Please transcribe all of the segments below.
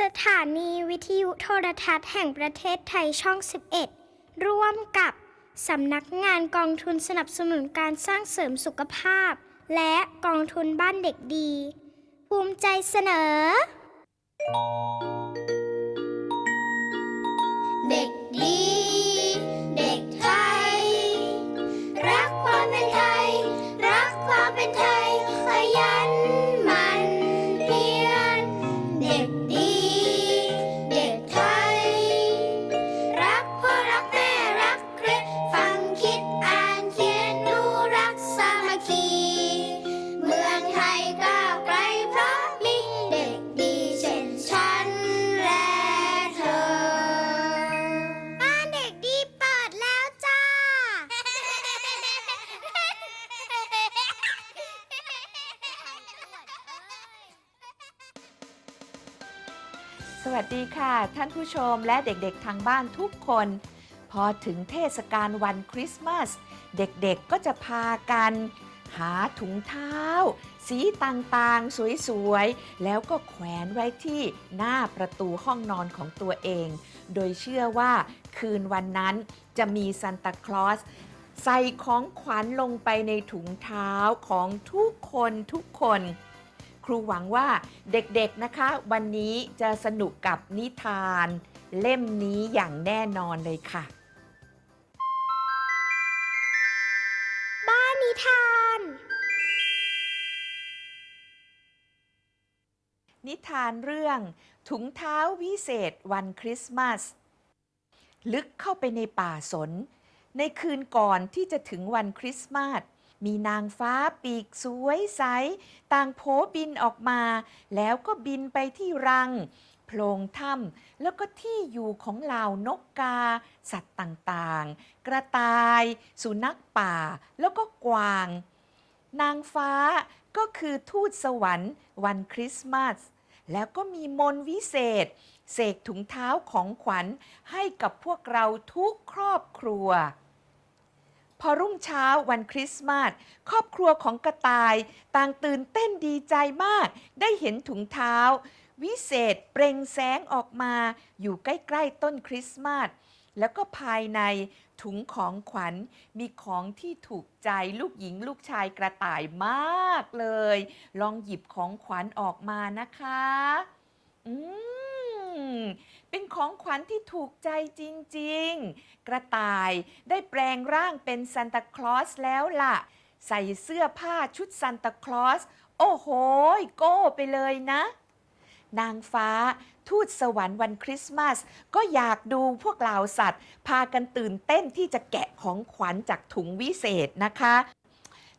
สถานีวิทยุโทรทัศน์แห่งประเทศไทยช่อง 11 ร่วมกับสำนักงานกองทุนสนับสนุนการสร้างเสริมสุขภาพ และกองทุนบ้านเด็กดี ภูมิใจเสนอ เด็กดีานผู้ชมและเด็กๆทางบ้านทุกคน พอถึงเทศกาลวันคริสต์มาส เด็กๆก็จะพากัน หาถุงเท้า สีต่างๆ สวยๆ แล้วก็แขวนไว้ที่หน้าประตูห้องนอนของตัวเอง โดยเชื่อว่าคืนวันนั้นจะมีซานตาคลอสใส่ของขวัญลงไปในถุงเท้าของทุกคนทุกคน ครูหวังว่าเด็กๆนะคะ วันนี้จะสนุกกับนิทาน เล่มนี้อย่างแน่นอนเลยค่ะ บ้านนิทาน นิทานเรื่องถุงเท้าวิเศษวันคริสต์มาส ลึกเข้าไปในป่าสน ในคืนก่อนที่จะถึงวันคริสต์มาส มีนางฟ้าปีกสวยใส ต่างโผบินออกมา แล้วก็บินไปที่รัง โพรงถ้ำแล้วก็ที่อยู่ของเหล่านกกา สัตว์ต่างๆ กระต่าย สุนัขป่า แล้วก็กวาง นางฟ้าก็คือทูตสวรรค์ วันคริสต์มาสแล้วก็มีมนวิเศษ เสกถุงเท้าของขวัญให้กับพวกเราทุกครอบครัว พอรุ่งเช้าวันคริสต์มาสครอบครัวของกระต่ายต่างตื่นเต้นดีใจมาก ได้เห็นถุงเท้า วิเศษเปล่งแสงออกมา อยู่ใกล้ๆต้นคริสต์มาสแล้วก็ภายในถุงของขวัญมีของที่ถูกใจลูกหญิงลูกชายกระต่ายมากเลย ลองหยิบของขวัญออกมานะคะ อืม เป็นของขวัญที่ถูกใจจริงๆ กระต่ายได้แปลงร่างเป็นซานตาคลอสแล้วล่ะ ใส่เสื้อผ้าชุดซานตาคลอส โอ้โห โก้ไปเลยนะ นางฟ้าทูตสวรรค์วันคริสต์มาส ก็อยากดูพวกเหล่าสัตว์ พากันตื่นเต้นที่จะแกะของขวัญจากถุงวิเศษนะคะ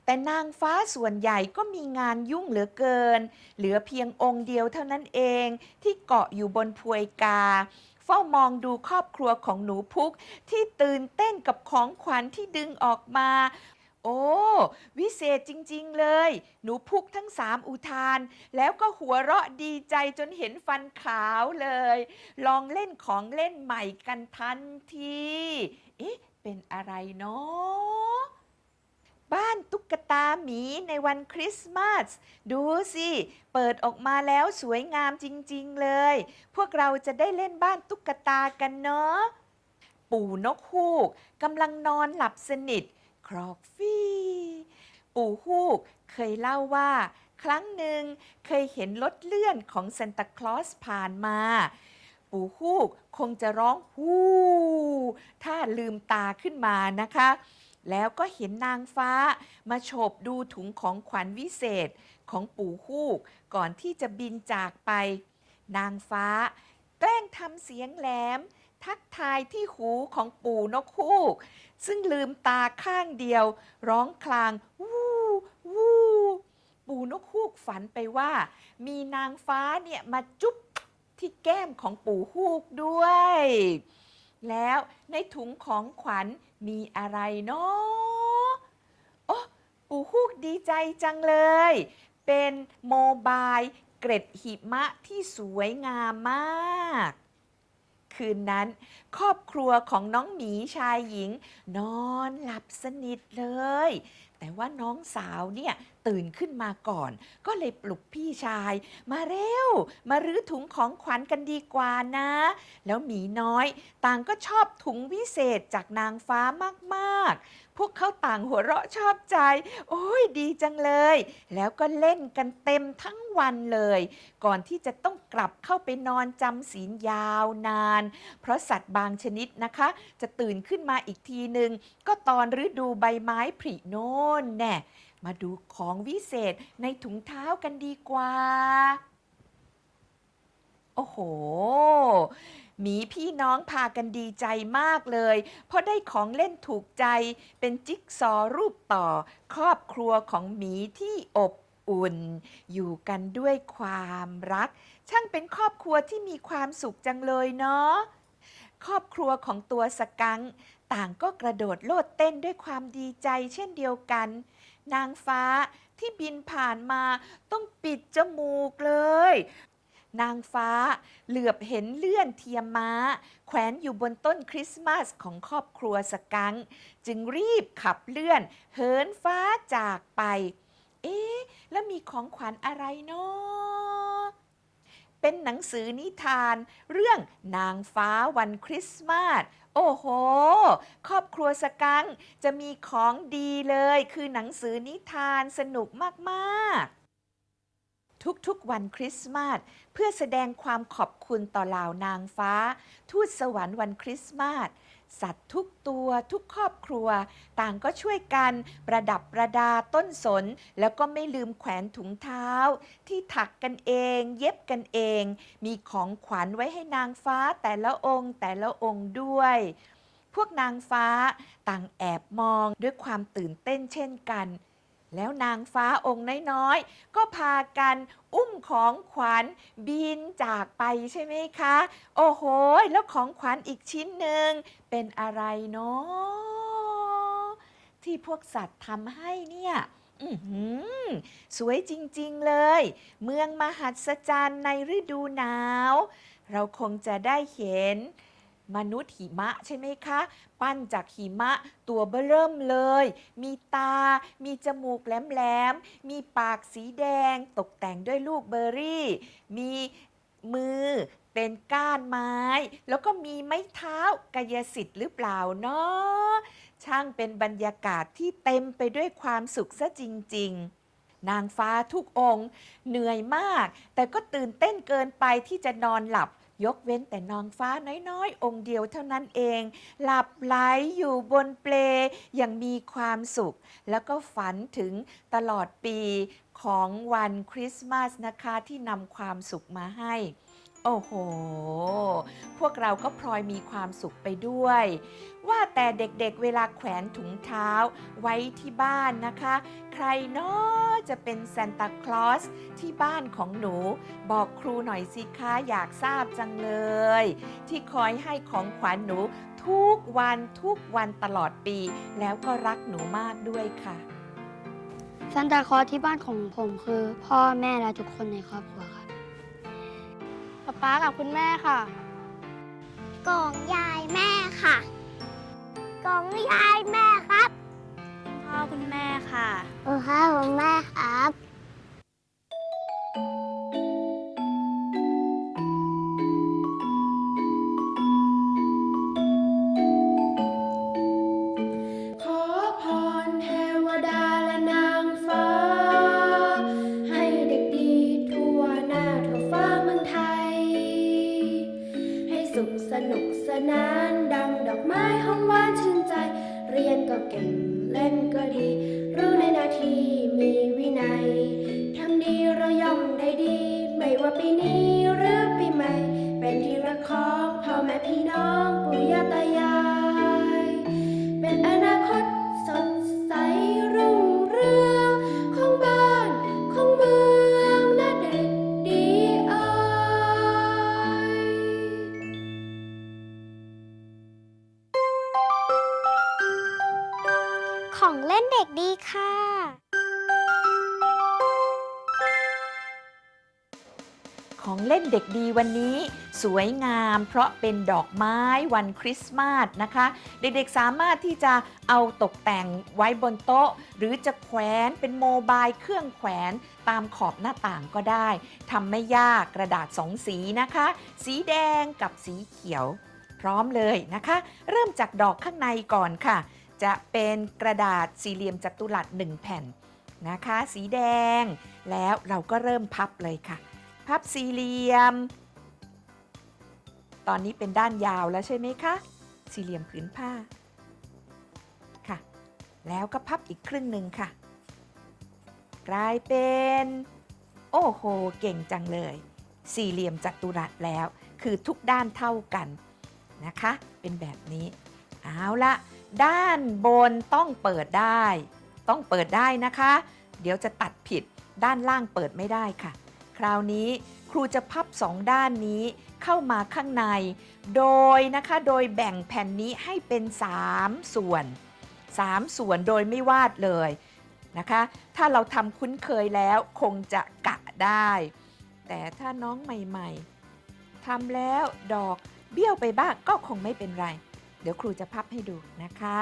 แต่นางฟ้าส่วนใหญ่ก็มีงานยุ่งเหลือเกิน เหลือเพียงองค์เดียวเท่านั้นเองที่เกาะอยู่บนพวยกา เฝ้ามองดูครอบครัวของหนูพุกที่ตื่นเต้นกับของขวัญที่ดึงออกมา โอ้ วิเศษจริงๆเลย หนูพุกทั้งสามอุทาน แล้วก็หัวเราะดีใจจนเห็นฟันขาวเลย ลองเล่นของเล่นใหม่กันทันที เอ๊ะ เป็นอะไรเนาะ บ้านตุ๊กตาหมีในวันคริสต์มาส ดูสิ เปิดออกมาแล้วสวยงามจริง ๆ เลย พวกเราจะได้เล่นบ้านตุ๊กตากันเนาะ ปู่นกฮูกกำลังนอนหลับสนิท ครอกฟี่ปู่ฮูกเคยเล่าว่า ครั้งหนึ่งเคยเห็นรถเลื่อนของซานตาคลอสผ่านมา ปู่ฮูกคงจะร้องฮู้ถ้าลืมตาขึ้นมานะคะ แล้วก็เห็นนางฟ้ามาโฉบดูถุงของขวัญวิเศษของปู่ฮูก ก่อนที่จะบินจากไป นางฟ้า แกล้งทำเสียงแหลม ทักทายที่หูของปู่นกฮูก ซึ่งลืมตาข้างเดียว ร้องคลาง วู้วู้ปู่นกฮูกฝันไปว่า มีนางฟ้าเนี่ยมาจุ๊บที่แก้มของปู่ฮูกด้วย แล้วในถุงของขวัญ มีอะไรเนาะโอ้ปู่ฮูกดีใจจังเลย เป็นโมบายเกร็ดหิมะที่สวยงามมาก คืนนั้น ครอบครัวของน้องหมีชายหญิง นอนหลับสนิทเลย แต่ว่าน้องสาวเนี่ยตื่นขึ้นมาก่อน ก็เลยปลุกพี่ชาย มาเร็ว มารื้อถุงของขวัญกันดีกว่านะ แล้วหมีน้อย ต่างก็ชอบถุงวิเศษจากนางฟ้ามากๆ พวกเขาต่างหัวเราะชอบใจ โอ้ยดีจังเลย แล้วก็เล่นกันเต็มทั้งวันเลย ก่อนที่จะต้องกลับเข้าไปนอนจำศีลยาวนาน เพราะสัตว์บางชนิดนะคะ จะตื่นขึ้นมาอีกทีหนึ่งก็ตอนฤดูใบไม้ผลิโน่นแน่มาดูของวิเศษในถุงเท้ากันดีกว่า โอ้โห หมีพี่น้องพากันดีใจมากเลย เพราะได้ของเล่นถูกใจ เป็นจิ๊กซอรูปต่อ ครอบครัวของหมีที่อบอุ่น อยู่กันด้วยความรัก ช่างเป็นครอบครัวที่มีความสุขจังเลยเนาะครอบครัวของตัวสกังต่างก็กระโดดโลดเต้นด้วยความดีใจเช่นเดียวกัน นางฟ้าที่บินผ่านมาต้องปิดจมูกเลย นางฟ้า เหลือบเห็นเลื่อนเทียมม้า แขวนอยู่บนต้นคริสต์มาสของครอบครัวสกัง จึงรีบขับเลื่อน เหินฟ้าจากไป เอ๊ะ แล้วมีของขวัญอะไรเนาะเป็นหนังสือนิทาน เรื่องนางฟ้าวันคริสต์มาสโอ้โห ครอบครัวสกังจะมีของดีเลย คือหนังสือนิทานสนุกมาก ๆ ทุกๆวันคริสต์มาสเพื่อแสดงความขอบคุณต่อเหล่านางฟ้า ทูตสวรรค์วันคริสต์มาสสัตว์ทุกตัวทุกครอบครัว ต่างก็ช่วยกันประดับประดาต้นสน แล้วก็ไม่ลืมแขวนถุงเท้า ที่ถักกันเอง เย็บกันเอง มีของขวัญไว้ให้นางฟ้าแต่ละองค์แต่ละองค์ด้วย พวกนางฟ้าต่างแอบมองด้วยความตื่นเต้นเช่นกัน แล้วนางฟ้าองค์น้อยๆ ก็พากันอุ้มของขวัญบินจากไปใช่ไหมคะ โอ้โห แล้วของขวัญอีกชิ้นหนึ่งเป็นอะไรเนาะที่พวกสัตว์ทำให้เนี่ยสวยจริงๆเลย เมืองมหัศจรรย์ในฤดูหนาว เราคงจะได้เห็น มนุษย์หิมะใช่ไหมคะ ปั้นจากหิมะตัวเบ้อเริ่มเลย มีตา มีจมูกแหลมๆ มีปากสีแดง ตกแต่งด้วยลูกเบอร์รี่ มีมือเป็นก้านไม้ แล้วก็มีไม้เท้ากายสิทธิ์หรือเปล่าเนาะช่างเป็นบรรยากาศที่เต็มไปด้วยความสุขซะจริง ๆนางฟ้าทุกองค์ เหนื่อยมาก แต่ก็ตื่นเต้นเกินไปที่จะนอนหลับ ยกเว้นแต่นางฟ้าน้อยๆ องค์เดียวเท่านั้นเอง หลับไหลอยู่บนเปลอย่างมีความสุข แล้วก็ฝันถึงตลอดปีของวันคริสต์มาสนะคะที่นำความสุขมาให้ โอ้โห พวกเราก็พลอยมีความสุขไปด้วย ว่าแต่เด็กๆเวลาแขวนถุงเท้าไว้ที่บ้านนะคะ ใครเนาะจะเป็นซานตาคลอสที่บ้านของหนู บอกครูหน่อยสิคะอยากทราบจังเลย ที่คอยให้ของขวัญหนูทุกวันทุกวันตลอดปี แล้วก็รักหนูมากด้วยค่ะซันตาคลอสที่บ้านของผมคือ พ่อแม่และทุกคนในครอบครัวครับ ป๊าป๊ากับคุณแม่ค่ะกองยายแม่ค่ะกองยายแม่ครับ คุณพ่อคุณแม่ค่ะ โอ้ค่ะผมแม่ครับ ม่พี่น้องปู่ย่าตายาย เป็นอนาคตสดใสรุ่งเรืองของบ้านของเมืองน่าเด็กดีเอ่ยของเล่นเด็กดีค่ะ ขอของเล่นเด็กดีวันนี้ สวยงาม เพราะเป็นดอกไม้วันคริสต์มาสนะคะ เด็กๆสามารถที่จะเอาตกแต่งไว้บนโต๊ะ หรือจะแขวนเป็นโมบายเครื่องแขวนตามขอบหน้าต่างก็ได้ทำไม่ยากกระดาษสองสีนะคะ สีแดงกับสีเขียว พร้อมเลยนะคะ เริ่มจากดอกข้างในก่อนค่ะ จะเป็นกระดาษสี่เหลี่ยมจัตุรัสหนึ่งแผ่นนะคะ สีแดง แล้วเราก็เริ่มพับเลยค่ะ พับสี่เหลี่ยม ตอนนี้เป็นด้านยาวแล้วใช่ไหมคะ สี่เหลี่ยมผืนผ้า ค่ะ แล้วก็พับอีกครึ่งหนึ่งค่ะ กลายเป็น โอ้โห เก่งจังเลย สี่เหลี่ยมจัตุรัสแล้ว คือทุกด้านเท่ากันนะคะ เป็นแบบนี้ เอาละด้านบนต้องเปิดได้ ต้องเปิดได้นะคะ เดี๋ยวจะตัดผิดด้านล่างเปิดไม่ได้ค่ะ คราวนี้ครูจะพับสองด้านนี้ เข้ามาข้างใน โดยนะคะโดยแบ่งแผ่นนี้ให้เป็น 3 ส่วน 3 ส่วนโดยไม่วาดเลยนะคะ ถ้าเราทำคุ้นเคยแล้วคงจะกะได้ แต่ถ้าน้องใหม่ๆทำแล้วดอกเบี้ยวไปบ้างก็คงไม่เป็นไร เดี๋ยวครูจะพับให้ดูนะคะ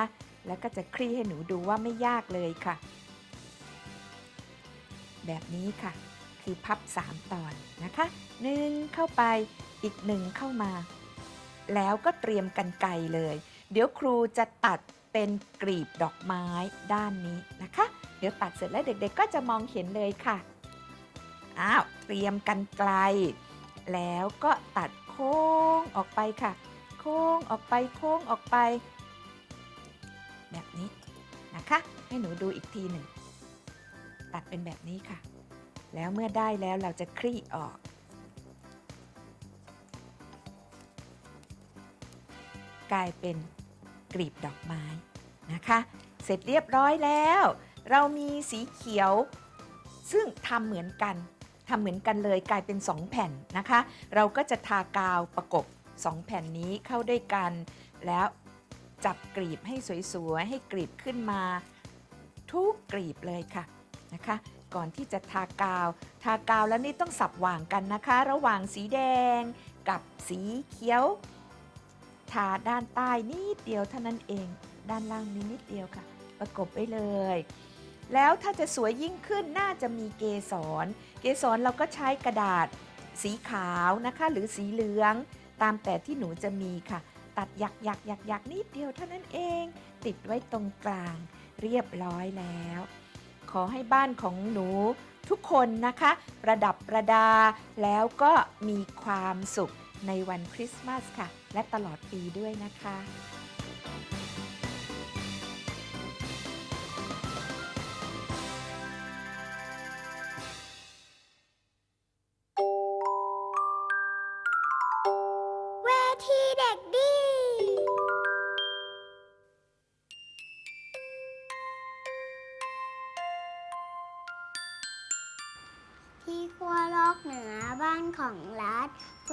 แล้วก็จะคลี่ให้หนูดูว่าไม่ยากเลยค่ะ แบบนี้ค่ะ คือพับ 3 ตอนนะคะหนึ่งเข้าไปอีกหนึ่งเข้ามา แล้วก็เตรียมกันไกเลย เดี๋ยวครูจะตัดเป็นกลีบดอกไม้ด้านนี้นะคะ เดี๋ยวตัดเสร็จแล้วเด็กๆ ก็จะมองเห็นเลยค่ะอ้าวเตรียมกันไกล แล้วก็ตัดโค้งออกไปค่ะ โค้งออกไปโค้งออกไป แบบนี้นะคะ ให้หนูดูอีกทีหนึ่งตัดเป็นแบบนี้ค่ะ แล้วเมื่อได้แล้วเราจะคลี่ออก กลายเป็นกลีบดอกไม้นะคะ เสร็จเรียบร้อยแล้ว เรามีสีเขียว ซึ่งทำเหมือนกันทำเหมือนกันเลยกลายเป็น 2 แผ่นนะคะ เราก็จะทากาวประกบ 2 แผ่นนี้เข้าด้วยกัน แล้วจับกลีบให้สวยๆ ให้กลีบขึ้นมา ทุกกลีบเลยค่ะนะคะ ก่อนที่จะทากาว ทากาวแล้วนี่ต้องสับหว่างกันนะคะ ระหว่างสีแดงกับสีเขียว ทาด้านใต้นิดเดียวเท่านั้นเอง ด้านล่างนี้นิดเดียวค่ะ ประกบไว้เลย แล้วถ้าจะสวยยิ่งขึ้นน่าจะมีเกสร เกสรเราก็ใช้กระดาษสีขาวนะคะ หรือสีเหลืองตามแต่ที่หนูจะมีค่ะ ตัดหยักหยักหยักหยักนิดเดียวเท่านั้นเอง ติดไว้ตรงกลางเรียบร้อยแล้ว ขอให้บ้านของหนูทุกคนนะคะ ประดับประดาแล้วก็มีความสุขในวันคริสต์มาสค่ะ และตลอดปีด้วยนะคะ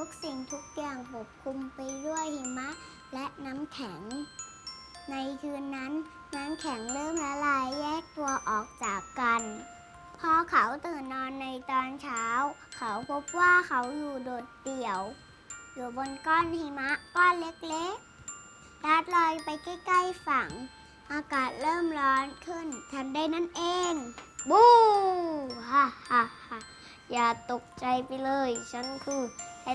กสิ่งทุกอย่างปกคลุมไปด้วยหิมะและน้ำแข็ง ในคืนนั้นน้ำแข็งเริ่มละลายแยกตัวออกจากกัน พอเขาตื่นนอนในตอนเช้า เขาพบว่าเขาอยู่โดดเดี่ยว อยู่บนก้อนหิมะก้อนเล็กๆลัดลอยไปใกล้ๆฝั่ง อากาศเริ่มร้อนขึ้นทันใดนั่นเอง บูฮ่าฮ่าฮ่าอย่าตกใจไปเลย ฉันคือ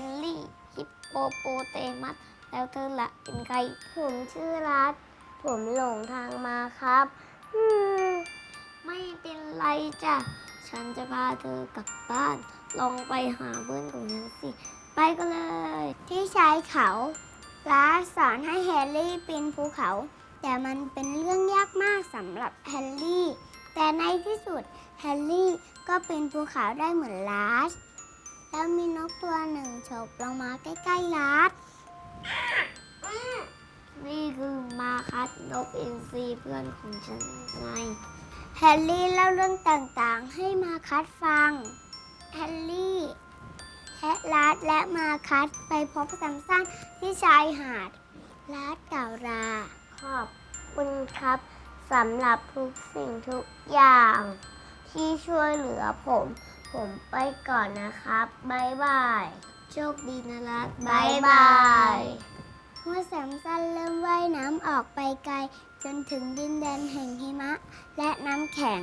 นรี่ฮิปโปโปเตมัส แล้วเธอละเป็นใคร ผมชื่อรัฐ ผมหลงทางมาครับอืมไม่เป็นไรจ้ะ ฉันจะพาเธอกลับบ้าน ลองไปหาเพื่อนของฉันสิ ไปกันเลย ที่ชายเขาลาสอนให้แฮร์รี่ปีนภูเขา แต่มันเป็นเรื่องยากมากสำหรับแฮร์รี่ แต่ในที่สุดแฮร์รี่ก็ปีนภูเขาได้เหมือนลาส แล้วมีนกตัวหนึ่งโฉบลงมาใกล้ๆลาสนี่คือมาคัสนกอินทรีเพื่อนของฉันไงแฮร์รี่เล่าเรื่องต่างๆ ให้มาคัดฟัง แฮร์รี่แฮะลาดและมาคัดไปพบซัมซันที่ชายหาดลาดกล่าวลาขอบคุณครับสำหรับทุกสิ่งทุกอย่าง ที่ช่วยเหลือผม ผผมไปก่อนนะครับบายบาย โชคดีนะรักบายบายเมื่อแสมสั้นเริ่มว่ายน้ำออกไปไกล จนถึงดินแดนแห่งหิมะ และน้ำแข็ง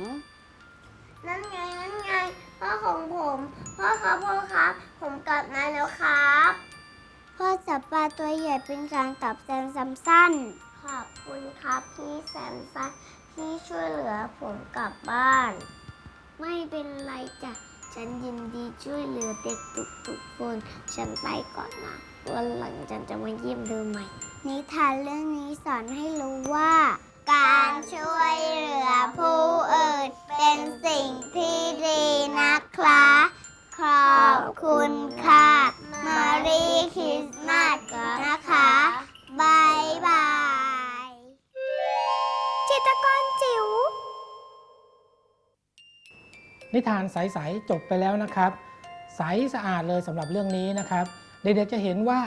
นั่นไง นั่นไง พ่อของผม พ่อครับพ่อครับ ผมกลับมาแล้วครับ พ่อจับปลาตัวใหญ่เป็นการตอบแทนซ้ำสั้น ขอบคุณครับพี่แซมสั้นที่ช่วยเหลือผมกลับบ้าน ไม่เป็นไรจ้ะ ฉันยินดีช่วยเหลือเด็กทุกๆคน ฉันไปก่อนนะวันหลังฉันจะมาเยี่ยมเธอใหม่ นิทานเรื่องนี้สอนให้รู้ว่า การช่วยเหลือผู้อื่นเป็นสิ่งที่ดีนะคะขอบคุณค่ะมารีคริสต์มาสนะคะ นิทานใสๆจบไปแล้วนะครับ ใสสะอาดเลยสำหรับเรื่องนี้นะครับ เด็กๆจะเห็นว่า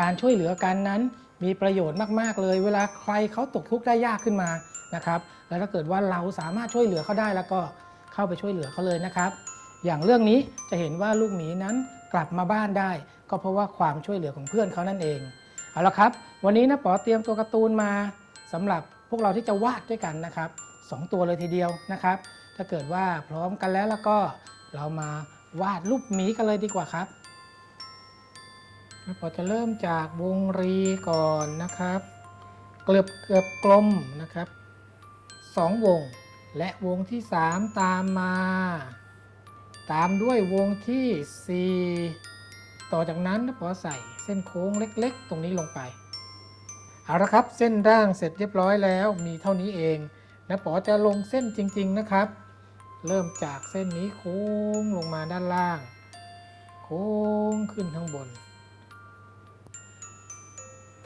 การช่วยเหลือกันนั้นมีประโยชน์มากๆเลย เวลาใครเขาตกทุกข์ได้ยากขึ้นมานะครับ แล้วถ้าเกิดว่าเราสามารถช่วยเหลือเขาได้แล้วก็เข้าไปช่วยเหลือเขาเลยนะครับ อย่างเรื่องนี้จะเห็นว่าลูกหมีนั้นกลับมาบ้านได้ ก็เพราะว่าความช่วยเหลือของเพื่อนเขานั่นเองเอาละครับ วันนี้นะป๋อเตรียมตัวการ์ตูนมาสำหรับพวกเราที่จะวาดด้วยกันนะครับสองตัวเลยทีเดียวนะครับ ถ้าเกิดว่าพร้อมกันแล้วแล้วก็เรามาวาดรูปหมีกันเลยดีกว่าครับแล้วพอจะเริ่มจากวงรีก่อนนะครับ เกือบเกือบกลมนะครับสองวง และวงที่ 3 ตามมา ตามด้วยวงทีสี่4 ต่อจากนั้นนะพอใส่เส้นโค้งเล็กๆ ตรงนี้ลงไป เอาละครับเส้นร่างเสร็จเรียบร้อยแล้วมีเท่านี้เองนะป๋อจะลงเส้นจริง ๆนะครับ เริ่มจากเส้นนี้โค้งลงมาด้านล่าง โค้งขึ้นข้างบน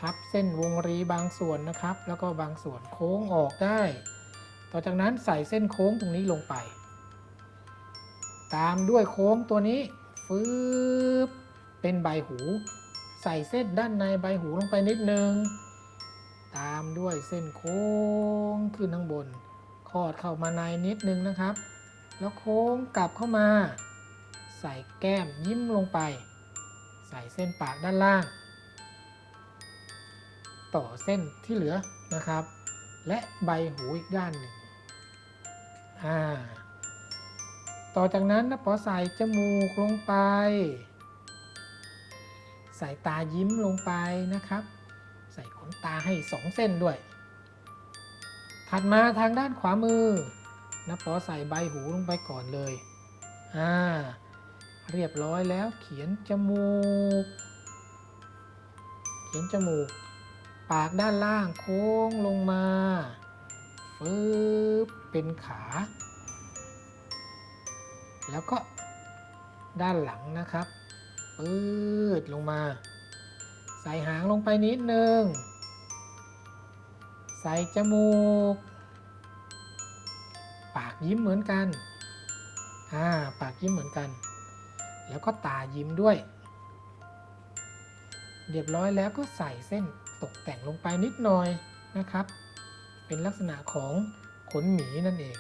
ทับเส้นวงรีบางส่วนนะครับ แล้วก็บางส่วนโค้งออกได้ ต่อจากนั้นใส่เส้นโค้งตรงนี้ลงไป ตามด้วยโค้งตัวนี้ฟืบเป็นใบหู ใส่เส้นด้านในใบหูลงไปนิดนึง ตามด้วยเส้นโค้งขึ้นข้างบนคอดเข้ามาในนิดนึงนะครับ แล้วโค้งกลับเข้ามา ใส่แก้มยิ้มลงไป ใส่เส้นปากด้านล่าง ต่อเส้นที่เหลือนะครับ และใบหูอีกด้านหนึ่งอ่าต่อจากนั้นนะพอใส่จมูกลงไป ใส่ตายิ้มลงไปนะครับ ใส่ขนตาให้สองเส้นด้วย ถัดมาทางด้านขวามือ นะปอใส่ใบหูลงไปก่อนเลย อ่า เรียบร้อยแล้วเขียนจมูก เขียนจมูก ปากด้านล่างโค้งลงมาฟืบเป็นขา แล้วก็ด้านหลังนะครับปืดลงมา ใส่หางลงไปนิดนึง ใส่จมูก ยิ้มเหมือนกันอ่าปากยิ้มเหมือนกัน แล้วก็ตายิ้มด้วย เรียบร้อยแล้วก็ใส่เส้นตกแต่งลงไปนิดหน่อยนะครับ เป็นลักษณะของขนหมีนั่นเอง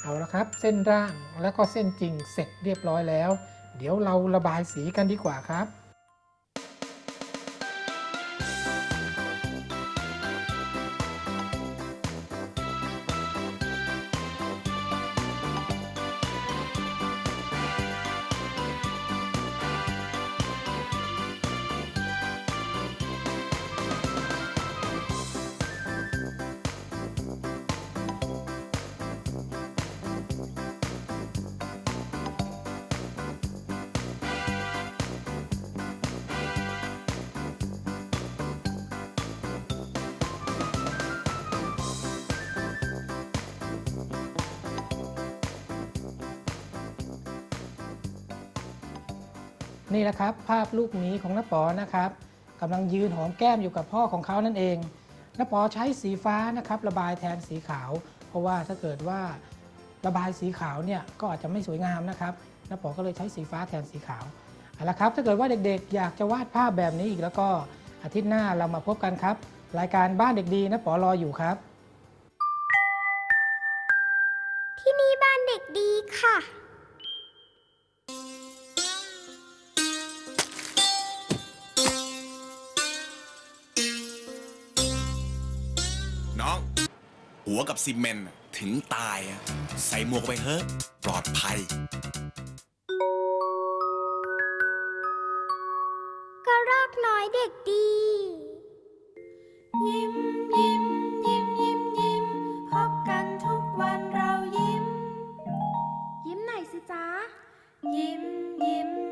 เอาละครับ เส้นร่างแล้วก็เส้นจริงเสร็จเรียบร้อยแล้ว เดี๋ยวเราระบายสีกันดีกว่าครับ นี่แหละครับ ภาพลูกหมีของน้าปอนะครับกำลังยืนหอมแก้มอยู่กับพ่อของเขานั่นเองน้าปอใช้สีฟ้านะครับระบายแทนสีขาว เพราะว่าถ้าเกิดว่าระบายสีขาวเนี่ยก็อาจจะไม่สวยงามนะครับน้าปอก็เลยใช้สีฟ้าแทนสีขาวเอาละครับถ้าเกิดว่าเด็กๆ อยากจะวาดภาพแบบนี้อีกแล้วก็อาทิตย์หน้าเรามาพบกันครับ รายการบ้านเด็กดีน้าปอรออยู่ครับ ที่นี่บ้านเด็กดีค่ะ หัวกับซีเมนต์ถึงตายอะใส่หมวกไปเถอะปลอดภัย กระรอกน้อยเด็กดี ยิ้มยิ้มยิ้มยิ้มยิ้มพบกันทุกวันเรายิ้ม ยิ้มไหนอยสิจ๊ะ ยิ้มยิ้ม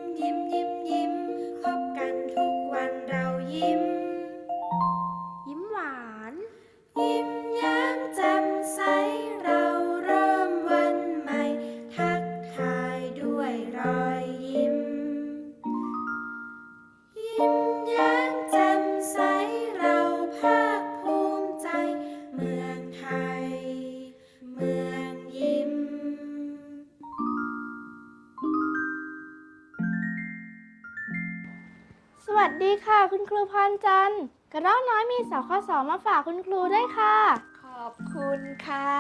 ดีค่ะ คุณครูพรจันทร์กระรอกน้อยมีสาวข้อสอบมาฝากคุณครูด้วยค่ะ ขอบคุณค่ะ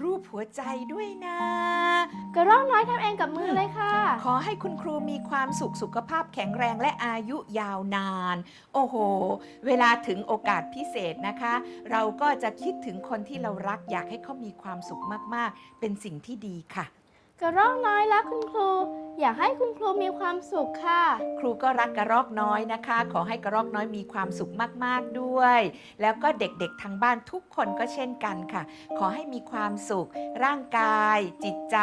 รูปหัวใจด้วยนะ กระรอกน้อยทำเองกับมือเลยค่ะ ขอให้คุณครูมีความสุขสุขภาพแข็งแรงและอายุยาวนาน โอ้โห เวลาถึงโอกาสพิเศษนะคะ เราก็จะคิดถึงคนที่เรารักอยากให้เขามีความสุขมากๆ เป็นสิ่งที่ดีค่ะ กระรอกน้อยรักคุณครู อยากให้คุณครูมีความสุขค่ะ ครูก็รักกระรอกน้อยนะคะ ขอให้กระรอกน้อยมีความสุขมากๆด้วย แล้วก็เด็กๆทางบ้านทุกคนก็เช่นกันค่ะ ขอให้มีความสุข ร่างกาย จิตใจ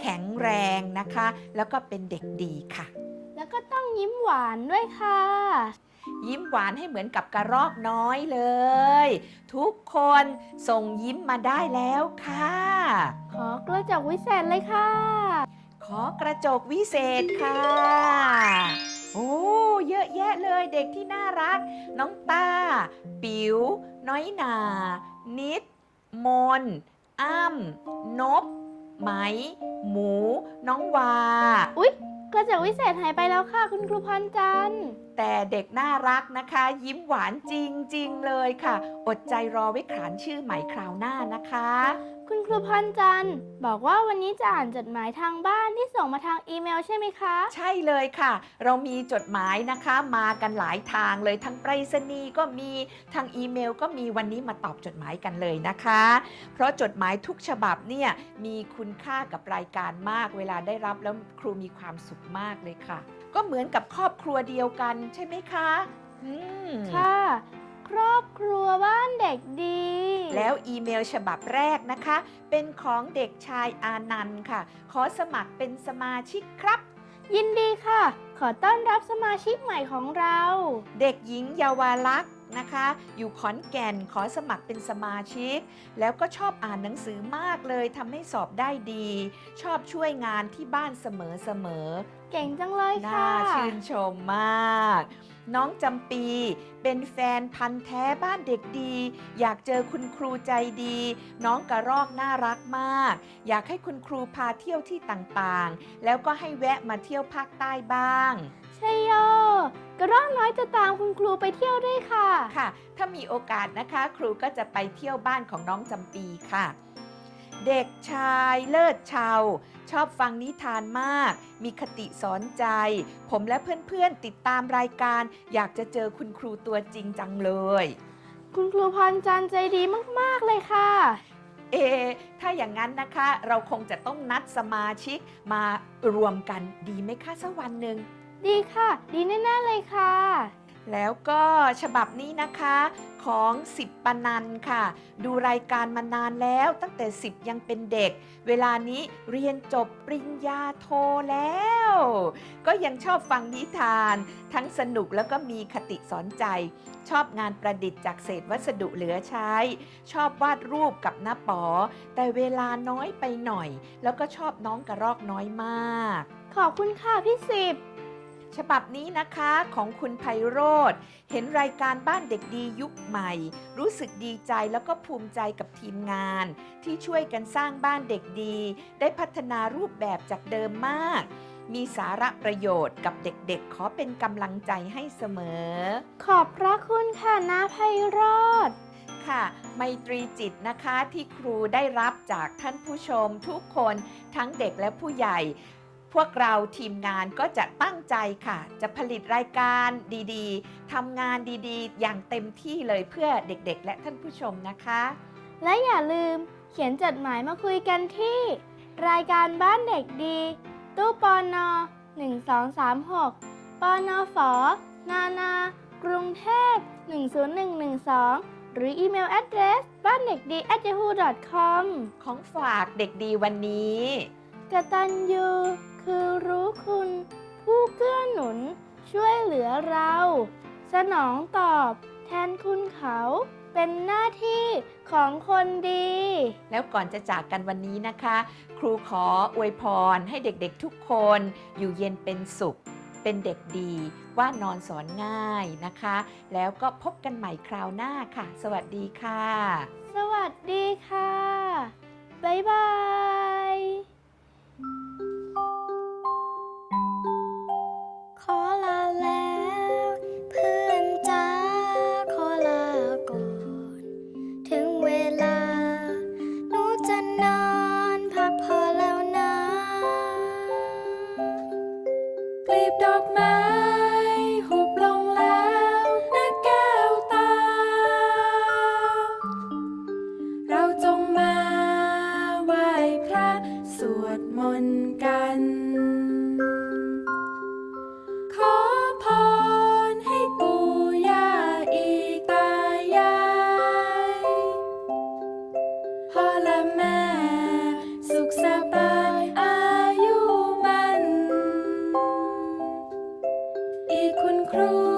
แข็งแรงนะคะ แล้วก็เป็นเด็กดีค่ะ แล้วก็ต้องยิ้มหวานด้วยค่ะ ยิ้มหวานให้เหมือนกับกระรอกน้อยเลย ทุกคนส่งยิ้มมาได้แล้วค่ะ ขอกระจกวิเศษเลยค่ะ ขอกระจกวิเศษค่ะ โอ้ เยอะแยะเลยเด็กที่น่ารัก น้องตา ปิ๋ว น้อยหนา นิด มน อ้ำ นบ ไหม หมู น้องวา อุ๊ย กระจกวิเศษหายไปแล้วค่ะ คุณครูพรจันทร์ แต่เด็กน่ารักนะคะ ยิ้มหวานจริง ๆ เลยค่ะ อดใจรอไว้ขานชื่อใหม่คราวหน้านะคะ คุณครูพรจันทร์บอกว่าวันนี้จะอ่านจดหมายทางบ้านที่ส่งมาทางอีเมลใช่ไหมคะ ใช่เลยค่ะ เรามีจดหมายนะคะมากันหลายทางเลยทั้งไปรษณีย์ก็มีทางอีเมลก็มีวันนี้มาตอบจดหมายกันเลยนะคะ เพราะจดหมายทุกฉบับเนี่ยมีคุณค่ากับรายการมาก เวลาได้รับแล้วครูมีความสุขมากเลยค่ะ ก็เหมือนกับครอบครัวเดียวกันใช่ไหมคะอืมค่ะ ครอบครัวบ้านเด็กดี แล้วอีเมลฉบับแรกนะคะ เป็นของเด็กชายอานันต์ค่ะ ขอสมัครเป็นสมาชิกครับ ยินดีค่ะ ขอต้อนรับสมาชิกใหม่ของเรา เด็กหญิงเยาวลักษณ์นะคะ อยู่ขอนแก่นขอสมัครเป็นสมาชิก แล้วก็ชอบอ่านหนังสือมากเลยทำให้สอบได้ดี ชอบช่วยงานที่บ้านเสมอๆ เก่งจังเลยน่าค่ะ ชื่นชมมาก น้องจำปีเป็นแฟนพันธ์แท้บ้านเด็กดี อยากเจอคุณครูใจดี น้องกระรอกน่ารักมาก อยากให้คุณครูพาเที่ยวที่ต่างๆ แล้วก็ให้แวะมาเที่ยวภาคใต้บ้าง ชัยโย กระรอกน้อยจะตามคุณครูไปเที่ยวด้วยค่ะ ค่ะ ถ้ามีโอกาสนะคะ ครูก็จะไปเที่ยวบ้านของน้องจำปีค่ะ เด็กชายเลิศชาว ชอบฟังนิทานมาก มีคติสอนใจ ผมและเพื่อนๆติดตามรายการ อยากจะเจอคุณครูตัวจริงจังเลย คุณครูพรจันทร์ใจดีมาก ๆ เลยค่ะ เอ ถ้าอย่างนั้นนะคะ เราคงจะต้องนัดสมาชิกมารวมกันดีไหมคะสักวันหนึ่ง ดีค่ะ ดีแน่ ๆ เลยค่ะ แล้วก็ฉบับนี้นะคะของสิบปนันค่ะ ดูรายการมานานแล้วตั้งแต่10ยังเป็นเด็ก เวลานี้เรียนจบปริญญาโทแล้ว ก็ยังชอบฟังนิทาน ทั้งสนุกแล้วก็มีคติสอนใจ ชอบงานประดิษฐ์จากเศษวัสดุเหลือใช้ ชอบวาดรูปกับน้าปอ แต่เวลาน้อยไปหน่อย แล้วก็ชอบน้องกระรอกน้อยมาก ขอบคุณค่ะพี่สิบ ฉบับนี้นะคะของคุณไพโรธเห็นรายการบ้านเด็กดียุคใหม่ รู้สึกดีใจแล้วก็ภูมิใจกับทีมงาน ที่ช่วยกันสร้างบ้านเด็กดี ได้พัฒนารูปแบบจากเดิมมาก มีสาระประโยชน์กับเด็กๆ ขอเป็นกำลังใจให้เสมอ ขอบพระคุณค่ะนาไพโรธค่ะไมตรีจิตนะคะที่ครูได้รับจากท่านผู้ชมทุกคนทั้งเด็กและผู้ใหญ่ พวกเราทีมงานก็จะตั้งใจค่ะ จะผลิตรายการดีๆทำงานดีๆ อย่างเต็มที่เลยเพื่อเด็กๆ และท่านผู้ชมนะคะ และอย่าลืมเขียนจดหมายมาคุยกันที่ รายการบ้านเด็กดี ตู้ปอนอ1236ปอนอฝอนานา กรุงเทพ 10112 หรืออีเมล address บ้านเด็กดี at yahoo com ของฝากเด็กดีวันนี้กตัญญู คือรู้คุณ ผู้เกื้อหนุนช่วยเหลือเรา สนองตอบแทนคุณเขาเป็นหน้าที่ของคนดี แล้วก่อนจะจากกันวันนี้นะคะ ครูขออวยพรให้เด็กๆทุกคน อยู่เย็นเป็นสุข เป็นเด็กดี ว่านอนสอนง่ายนะคะ แล้วก็พบกันใหม่คราวหน้าค่ะ สวัสดีค่ะ สวัสดีค่ะ บ๊ายบาย cross.